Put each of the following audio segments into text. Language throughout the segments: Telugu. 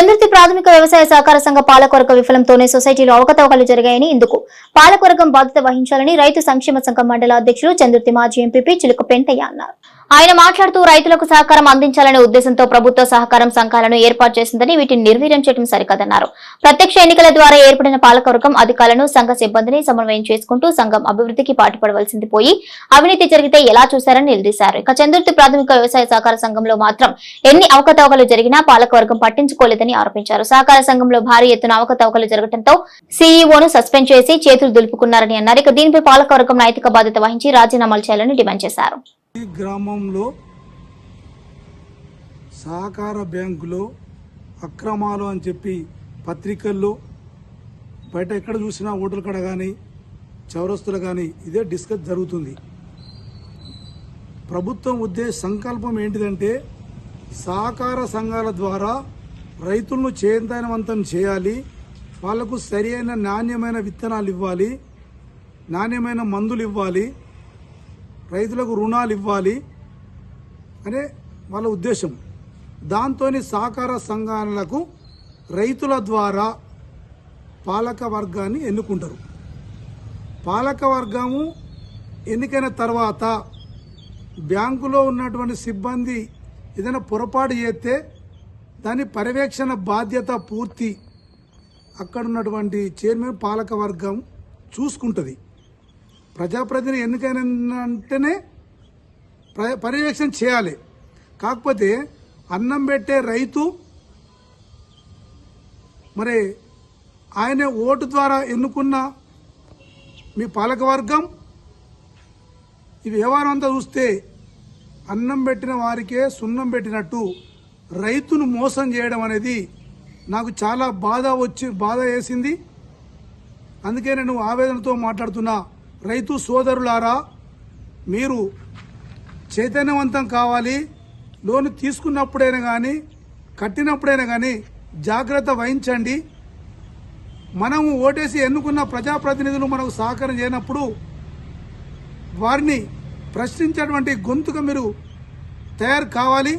చంద్రతి ప్రాథమిక వ్యవసాయ సహకార సంఘ పాలకవర్గ విఫలంతోనే సొసైటీలో అవకతవకలు జరిగాయని ఇందుకు పాలకవర్గం బాధ్యత వహించాలని రైతు సంక్షేమ సంఘం మండల అధ్యక్షులు చంద్రతి మాజీ ఎంపీ చిలుక పెంటయ్య అన్నారు. ఆయన మాట్లాడుతూ రైతులకు సహకారం అందించాలనే ఉద్దేశంతో ప్రభుత్వ సహకారం సంఘాలను ఏర్పాటు చేసిందని వీటిని నిర్వీర్యం చేయడం సరికాదన్నారు. ప్రత్యక్ష ఎన్నికల ద్వారా ఏర్పడిన పాలకవర్గం అధికారులను సంఘ సిబ్బందిని సమన్వయం చేసుకుంటూ సంఘం అభివృద్ధికి పాటుపడవలసింది పోయి అవినీతి జరిగితే ఎలా చూశారని నిలదీశారు. ఇక చంద్రుతి ప్రాథమిక వ్యవసాయ సహకార సంఘంలో మాత్రం ఎన్ని అవకతవకలు జరిగినా పాలకవర్గం పట్టించుకోలేదని ఆరోపించారు. సహకార సంఘంలో భారీ ఎత్తున అవకతవకలు జరగడంతో సీఈఓను సస్పెండ్ చేసి చేతులు దులుపుకున్నారని అన్నారు. ఇక దీనిపై పాలకవర్గం నైతిక బాధ్యత వహించి రాజీనామాలు చేయాలని డిమాండ్ చేశారు. గ్రామంలో సహకార బ్యాంకులో అక్రమాలు అని చెప్పి పత్రికల్లో బయట ఎక్కడ చూసినా ఓటర్ల కడ కానీ చౌరస్తులు కానీ ఇదే డిస్కస్ జరుగుతుంది. ప్రభుత్వం ఉద్దేశ సంకల్పం ఏంటిదంటే సహకార సంఘాల ద్వారా రైతులను చైతన్యవంతం చేయాలి. వాళ్ళకు సరి అయిన నాణ్యమైన విత్తనాలు ఇవ్వాలి. నాణ్యమైన మందులు ఇవ్వాలి. రైతులకు రుణాలు ఇవ్వాలి అనే వాళ్ళ ఉద్దేశం. దాంతో సహకార సంఘాలకు రైతుల ద్వారా పాలక వర్గాన్ని ఎన్నుకుంటారు. పాలక వర్గము ఎన్నికైన తర్వాత బ్యాంకులో ఉన్నటువంటి సిబ్బంది ఏదైనా పొరపాటు చేస్తే దాని పర్యవేక్షణ బాధ్యత పూర్తి అక్కడ ఉన్నటువంటి చైర్మన్ పాలక వర్గం చూసుకుంటుంది. ప్రజాప్రతినిధి ఎన్నికైన అంటేనే పర్యవేక్షణ చేయాలి. కాకపోతే అన్నం పెట్టే రైతు మరి ఆయన ఓటు ద్వారా ఎన్నుకున్న మీ పాలకవర్గం ఈ వ్యవహారం అంతా చూస్తే అన్నం పెట్టిన వారికే సున్నం పెట్టినట్టు రైతును మోసం చేయడం అనేది నాకు చాలా బాధ వచ్చి బాధ వేసింది. అందుకే నేను ఆవేదనతో మాట్లాడుతున్నా రైతు సోదరులారా మీరు చైతన్యవంతం కావాలి లోను తీసుకున్నప్పుడైనా కానీ కట్టినప్పుడైనా కానీ జాగ్రత్త వహించండి. మనము ఓటేసి ఎన్నుకున్న ప్రజాప్రతినిధులు మనకు సహకారం చేయనప్పుడు వారిని ప్రశ్నించేటువంటి గొంతుగా మీరు తయారు కావాలి.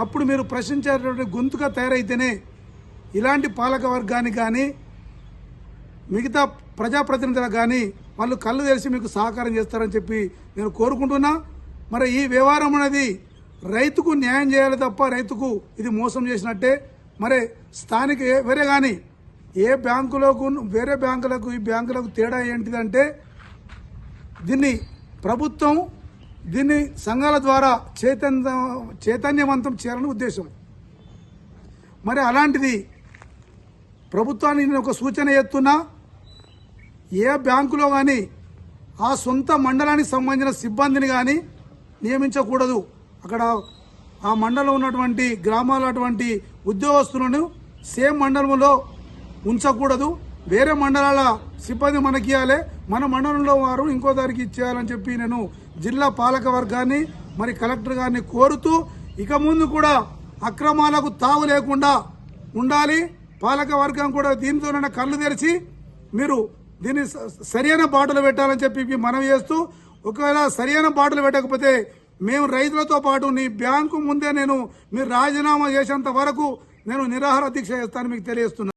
అప్పుడు మీరు ప్రశ్నించేటువంటి గొంతుగా తయారైతేనే ఇలాంటి పాలక వర్గానికి కానీ మిగతా ప్రజాప్రతినిధులకు కానీ వాళ్ళు కళ్ళు తెలిసి మీకు సహకారం చేస్తారని చెప్పి నేను కోరుకుంటున్నా. మరి ఈ వ్యవహారం అనేది రైతుకు న్యాయం చేయాలి తప్ప రైతుకు ఇది మోసం చేసినట్టే. మరి స్థానిక ఏ- వేరే కానీ ఏ బ్యాంకులకు వేరే బ్యాంకులకు ఈ బ్యాంకులకు తేడా ఏంటిదంటే దీన్ని ప్రభుత్వం దీన్ని సంఘాల ద్వారా చైతన్య చైతన్యవంతం చేయాలని ఉద్దేశం. మరి అలాంటిది ప్రభుత్వానికి నేను ఒక సూచన ఎత్తున్నా ఏ బ్యాంకులో కానీ ఆ సొంత మండలానికి సంబంధించిన సిబ్బందిని కానీ నియమించకూడదు. అక్కడ ఆ మండలం ఉన్నటువంటి గ్రామాల అటువంటి ఉద్యోగస్తులను సేమ్ మండలంలో ఉంచకూడదు. వేరే మండలాల సిబ్బంది మనకి ఇవ్వాలి మన మండలంలో వారు ఇంకో దానికి ఇచ్చేయాలని చెప్పి నేను జిల్లా పాలక వర్గాన్ని మరి కలెక్టర్ గారిని కోరుతూ ఇక ముందు కూడా అక్రమాలకు తావు లేకుండా ఉండాలి. పాలక వర్గం కూడా దీనితోనైనా కళ్ళు తెరిచి మీరు దీన్ని స- సరైన బాటలు పెట్టాలని చెప్పి మీ మనవి చేస్తూ ఒకవేళ సరైన బాటలు పెట్టకపోతే మేము రైతులతో పాటు నీ బ్యాంకు ముందే నేను మీరు రాజీనామా చేసేంత వరకు నేను నిరాహార దీక్ష చేస్తాను మీకు తెలియజేస్తున్నాను.